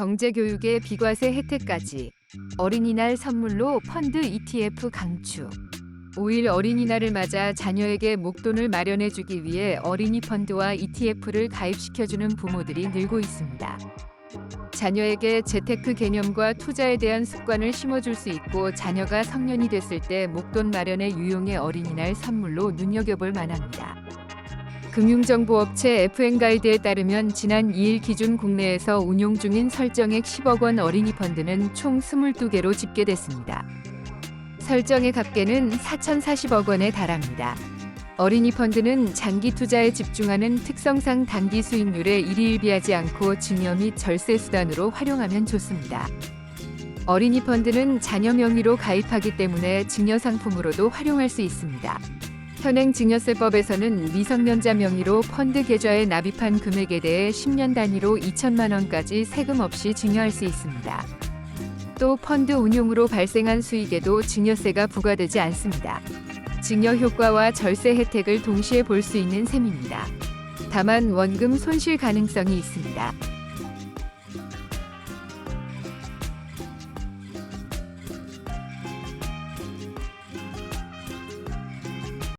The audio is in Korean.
경제교육의 비과세 혜택까지 어린이날 선물로 펀드 ETF 강추 5일 어린이날을 맞아 자녀에게 목돈을 마련해주기 위해 어린이 펀드와 ETF를 가입시켜주는 부모들이 늘고 있습니다. 자녀에게 재테크 개념과 투자에 대한 습관을 심어줄 수 있고 자녀가 성년이 됐을 때 목돈 마련의 유용의 어린이날 선물로 눈여겨볼 만합니다. 금융정보업체 FN가이드에 따르면 지난 2일 기준 국내에서 운용 중인 설정액 10억 원 어린이 펀드는 총 22개로 집계됐습니다. 설정액 합계는 4,040억 원에 달합니다. 어린이 펀드는 장기 투자에 집중하는 특성상 단기 수익률에 일희일비하지 않고 증여 및 절세 수단으로 활용하면 좋습니다. 어린이 펀드는 자녀 명의로 가입하기 때문에 증여 상품으로도 활용할 수 있습니다. 현행 증여세법에서는 미성년자 명의로 펀드 계좌에 납입한 금액에 대해 10년 단위로 2천만 원까지 세금 없이 증여할 수 있습니다. 또 펀드 운용으로 발생한 수익에도 증여세가 부과되지 않습니다. 증여 효과와 절세 혜택을 동시에 볼 수 있는 셈입니다. 다만 원금 손실 가능성이 있습니다.